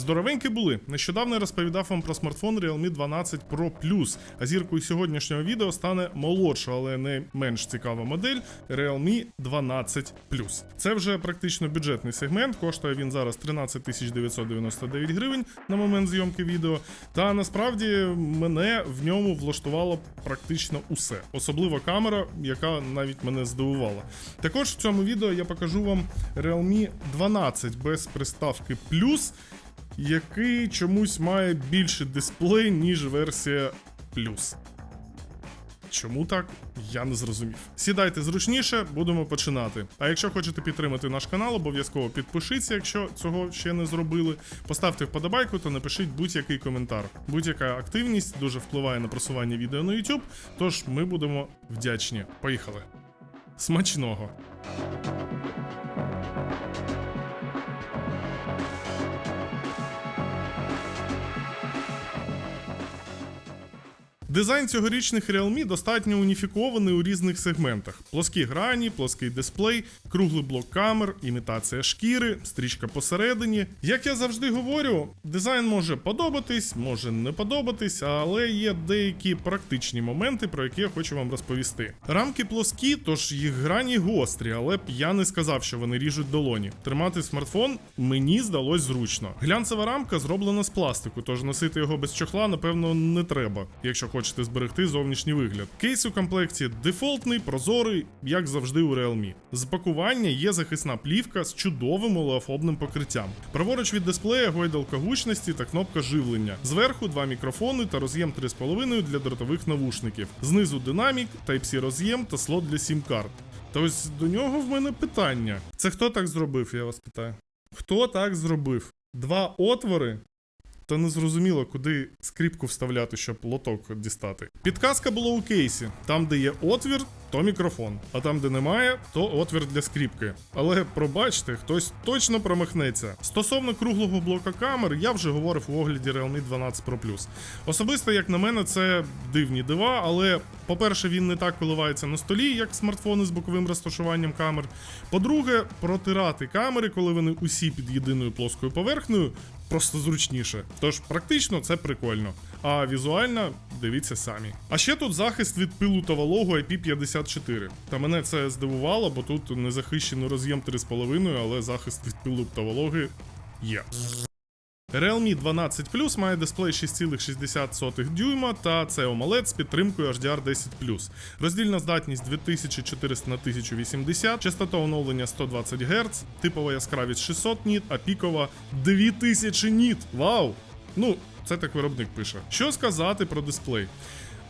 Здоровенькі були. Нещодавно я розповідав вам про смартфон Realme 12 Pro Plus, а зіркою сьогоднішнього відео стане молодша, але не менш цікава модель Realme 12 Plus. Це вже практично бюджетний сегмент. Коштує він зараз 13 999 гривень на момент зйомки відео. Та насправді мене в ньому влаштувало практично усе, особливо камера, яка навіть мене здивувала. Також в цьому відео я покажу вам Realme 12 без приставки Plus, який чомусь має більший дисплей, ніж версія Plus. Чому так? Я не зрозумів. Сідайте зручніше, будемо починати. А якщо хочете підтримати наш канал, обов'язково підпишіться, якщо цього ще не зробили. Поставте вподобайку та напишіть будь-який коментар. Будь-яка активність дуже впливає на просування відео на YouTube, тож ми будемо вдячні. Поїхали. Смачного! Дизайн цьогорічних Realme достатньо уніфікований у різних сегментах: плоскі грані, плоский дисплей, круглий блок камер, імітація шкіри, стрічка посередині. Як я завжди говорю, дизайн може подобатись, може не подобатись, але є деякі практичні моменти, про які я хочу вам розповісти. Рамки плоскі, тож їх грані гострі, але б я не сказав, що вони ріжуть долоні. Тримати смартфон мені здалось зручно. Глянцева рамка зроблена з пластику, тож носити його без чохла, напевно, не треба, якщо хочете зберегти зовнішній вигляд. Кейс у комплекті дефолтний, прозорий, як завжди у Realme. З пакування є захисна плівка з чудовим олеофобним покриттям. Праворуч від дисплея гойдалка гучності та кнопка живлення. Зверху два мікрофони та роз'єм 3,5 для дротових навушників. Знизу динамік, Type-C роз'єм та слот для сім-карт. Та ось до нього в мене питання. Це хто так зробив, я вас питаю? Хто так зробив? Два отвори та не зрозуміло, куди скріпку вставляти, щоб лоток дістати. Підказка була у кейсі: там, де є отвір, то мікрофон, а там, де немає, то отвір для скріпки. Але пробачте, хтось точно промахнеться. Стосовно круглого блока камер, я вже говорив у огляді Realme 12 Pro Plus. Особисто, як на мене, це дивні дива, але, по-перше, він не так коливається на столі, як смартфони з боковим розташуванням камер. По-друге, протирати камери, коли вони усі під єдиною плоскою поверхнею, просто зручніше. Тож практично це прикольно. А візуально дивіться самі. А ще тут захист від пилу та вологу IP54. Та мене це здивувало, бо тут не захищений роз'єм 3,5, але захист від пилу та вологи є. Realme 12 Plus має дисплей 6,60 дюйма та це AMOLED з підтримкою HDR 10 Роздільна здатність 2400 на 1080, частота оновлення 120 Гц, типова яскравість 600 ніт, а пікова 2000 ніт. Вау! Ну, це так виробник пише. Що сказати про дисплей?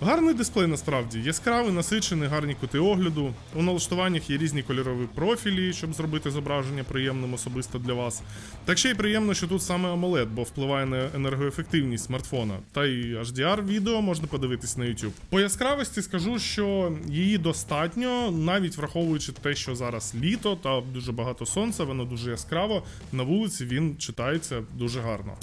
Гарний дисплей насправді яскравий, насичений, гарні кути огляду. У налаштуваннях є різні кольорові профілі, щоб зробити зображення приємним особисто для вас. Так ще й приємно, що тут саме AMOLED, бо впливає на енергоефективність смартфона. Та й HDR відео можна подивитись на YouTube. По яскравості скажу, що її достатньо, навіть враховуючи те, що зараз літо та дуже багато сонця, воно дуже яскраво. На вулиці він читається дуже гарно.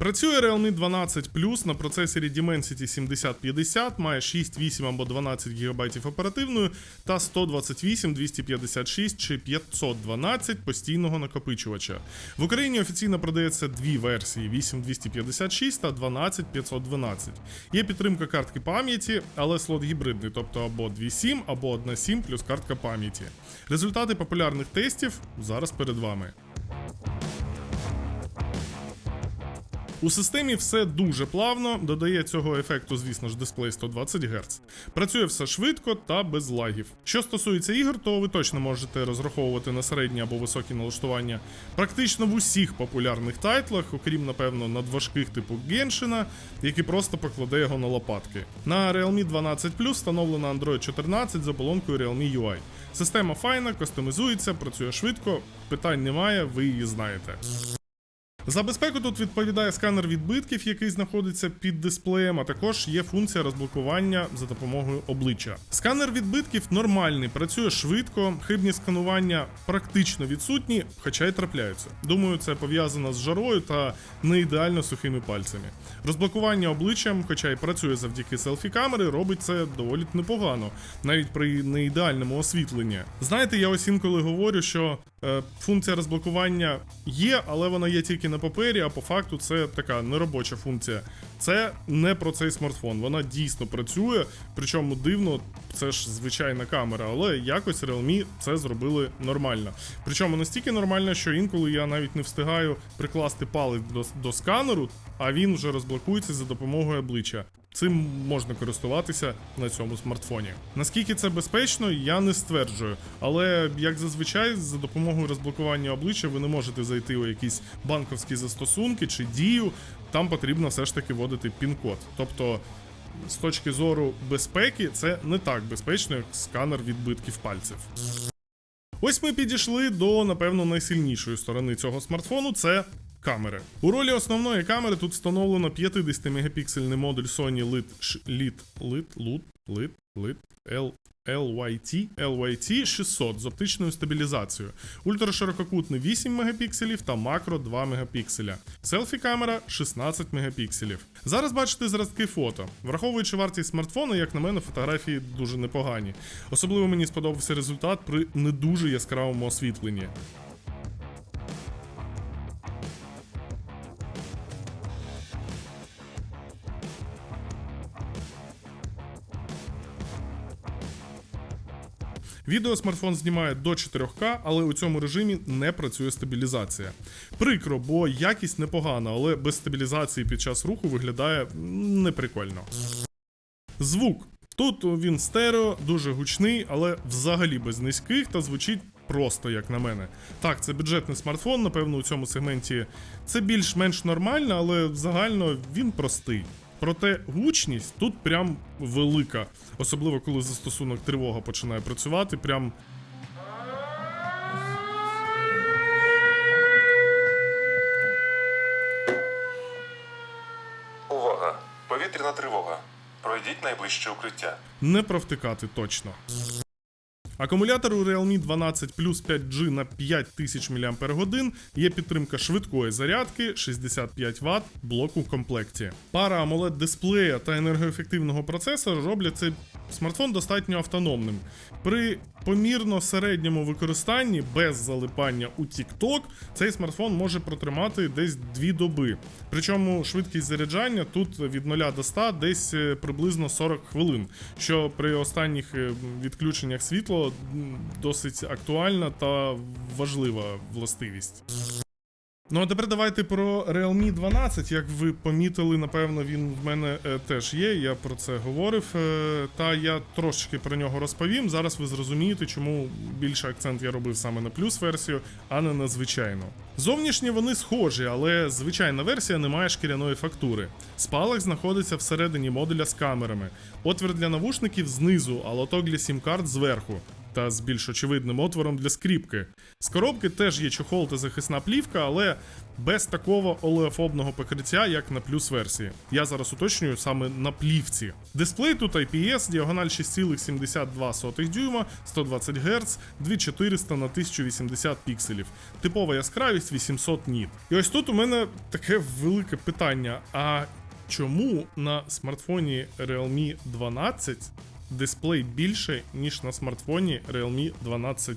Працює Realme 12 Plus на процесорі Dimensity 7050, має 6, 8 або 12 ГБ оперативної та 128, 256 чи 512 постійного накопичувача. В Україні офіційно продається дві версії: 8256 та 12512. Є підтримка картки пам'яті, але слот гібридний, тобто або 2.7, або 1.7 плюс картка пам'яті. Результати популярних тестів зараз перед вами. У системі все дуже плавно, додає цього ефекту, звісно ж, дисплей 120 Гц. Працює все швидко та без лагів. Що стосується ігор, то ви точно можете розраховувати на середні або високі налаштування практично в усіх популярних тайтлах, окрім, напевно, надважких типу Геншина, який просто покладе його на лопатки. На Realme 12 Plus встановлено Android 14 з оболонкою Realme UI. Система файна, кастомізується, працює швидко, питань немає, ви її знаєте. За безпеку тут відповідає сканер відбитків, який знаходиться під дисплеєм, а також є функція розблокування за допомогою обличчя. Сканер відбитків нормальний, працює швидко, хибні сканування практично відсутні, хоча й трапляються. Думаю, це пов'язано з жарою та не ідеально сухими пальцями. Розблокування обличчям, хоча й працює завдяки селфі-камери, робить це доволі непогано, навіть при неідеальному освітленні. Знаєте, я ось інколи говорю, що е, функція розблокування є, але вона є тільки на папері, а по факту це така неробоча функція. Це не про цей смартфон. Вона дійсно працює, причому дивно, це ж звичайна камера, але якось Realme це зробили нормально. Причому настільки нормально, що інколи я навіть не встигаю прикласти палець до, до сканеру, а він вже розблокується за допомогою обличчя. Цим можна користуватися на цьому смартфоні. Наскільки це безпечно, я не стверджую. Але як зазвичай, за допомогою розблокування обличчя ви не можете зайти у якісь банковські застосунки чи дію. Там потрібно все ж таки вводити пін-код. Тобто, з точки зору безпеки, це не так безпечно, як сканер відбитків пальців. Ось ми підійшли до, напевно, найсильнішої сторони цього смартфону це камери. У ролі основної камери тут встановлено 50-мегапіксельний модуль Sony LIT, LIT, LIT, LUT, LIT, LIT, L, LYT, LYT 600 з оптичною стабілізацією, ультраширококутний 8 мегапікселів та макро 2 мегапікселя. Селфі камера 16 мегапікселів. Зараз бачите зразки фото. Враховуючи вартість смартфону, як на мене, фотографії дуже непогані. Особливо мені сподобався результат при не дуже яскравому освітленні. Відео смартфон знімає до 4К, але у цьому режимі не працює стабілізація. Прикро, бо якість непогана, але без стабілізації під час руху виглядає неприкольно. Звук. Тут він стерео, дуже гучний, але взагалі без низьких та звучить просто, як на мене. Так, це бюджетний смартфон, напевно, у цьому сегменті це більш-менш нормально, але загально він простий. Проте гучність тут прям велика, особливо коли застосунок тривога починає працювати, прям Увага! Повітряна тривога. Пройдіть найближче укриття. не провтикати точно. Акумулятор у Realme 12 Plus 5G на 5000 мАч, є підтримка швидкої зарядки 65 Вт, блок у комплекті. Пара AMOLED дисплея та енергоефективного процесора роблять цей смартфон достатньо автономним. При помірно середньому використанні без залипання у TikTok цей смартфон може протримати десь 2 доби. Причому швидкість заряджання тут від 0 до 100 десь е, приблизно 40 хвилин, що при останніх е, відключеннях світла досить актуальна та важлива властивість. Ну а тепер давайте про Realme 12. Як ви помітили, напевно, він в мене е, теж є. Я про це говорив. Е, та я трошечки про нього розповім. Зараз ви зрозумієте, чому більше акцент я робив саме на плюс версію, а не на звичайну. Зовнішні вони схожі, але звичайна версія не має шкіряної фактури. Спалах знаходиться всередині модуля з камерами. Отвір для навушників знизу, а лоток для сім-карт зверху та з більш очевидним отвором для скріпки. З коробки теж є чохол та захисна плівка, але без такого олеофобного покриття, як на плюс версії. Я зараз уточнюю саме на плівці. Дисплей тут IPS, діагональ 6,72 дюйма, 120 Гц, 2400 на 1080 пікселів. Типова яскравість 800 ніт. І ось тут у мене таке велике питання: а чому на смартфоні Realme 12 дисплей більше, ніж на смартфоні Realme 12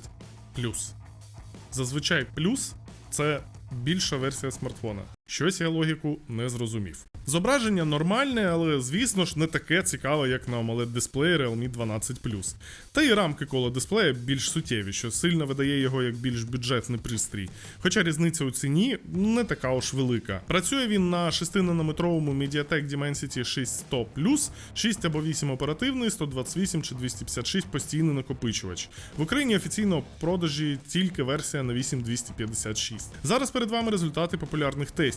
Plus. Зазвичай плюс це більша версія смартфона. Щось я логіку не зрозумів. Зображення нормальне, але звісно ж не таке цікаве, як на amoled дисплеї Realme 12 Та й рамки коло дисплея більш суттєві, що сильно видає його як більш бюджетний пристрій. Хоча різниця у ціні не така уж велика. Працює він на 6-нанометровому MediaTek Dimensity 6100 6 або 8 оперативний, 128 чи 256 постійний накопичувач. В Україні офіційно в продажі тільки версія на 8256. Зараз перед вами результати популярних тестів.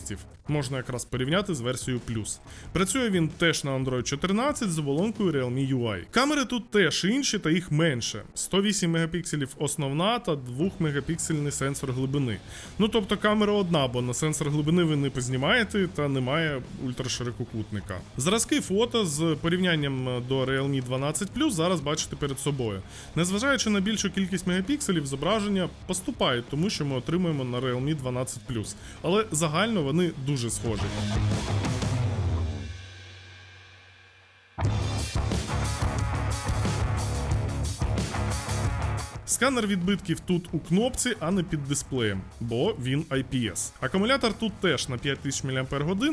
Можна якраз порівняти з версією Plus. Працює він теж на Android 14 з оболонкою Realme UI. Камери тут теж інші та їх менше. 108 мегапікселів основна та 2 мегапіксельний сенсор глибини. Ну тобто камера одна, бо на сенсор глибини ви не познімаєте та немає ультраширококутника. Зразки фото з порівнянням до Realme 12 зараз бачите перед собою. Незважаючи на більшу кількість мегапікселів, зображення поступають, тому що ми отримуємо на Realme 12 Але загально вони дуже схожі. Сканер відбитків тут у кнопці, а не під дисплеєм, бо він IPS. Акумулятор тут теж на 5000 мАч,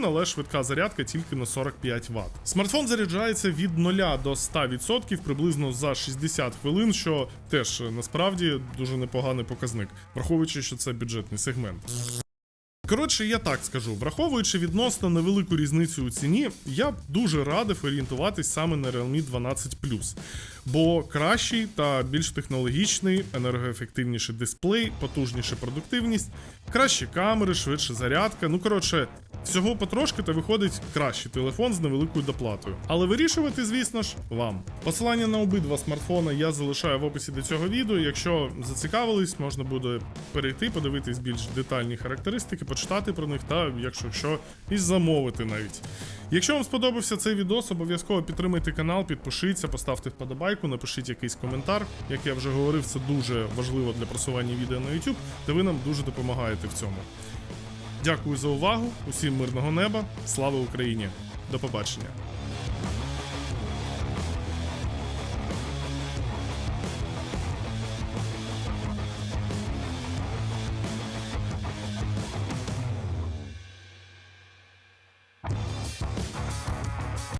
але швидка зарядка тільки на 45 Вт. Смартфон заряджається від 0 до 100% приблизно за 60 хвилин, що теж насправді дуже непоганий показник, враховуючи, що це бюджетний сегмент. Коротше, я так скажу, враховуючи відносно невелику різницю у ціні, я дуже радив орієнтуватись саме на Realme 12 бо кращий та більш технологічний, енергоефективніший дисплей, потужніша продуктивність, кращі камери, швидша зарядка. Ну коротше, всього потрошки та виходить кращий телефон з невеликою доплатою. Але вирішувати, звісно ж, вам. Посилання на обидва смартфони я залишаю в описі до цього відео. Якщо зацікавились, можна буде перейти, подивитись більш детальні характеристики, почитати про них та, якщо що, і замовити навіть. Якщо вам сподобався цей відос, обов'язково підтримайте канал, підпишіться, поставте вподобайку, напишіть якийсь коментар. Як я вже говорив, це дуже важливо для просування відео на YouTube, та ви нам дуже допомагаєте в цьому. Дякую за увагу, усім мирного неба, слава Україні! До побачення!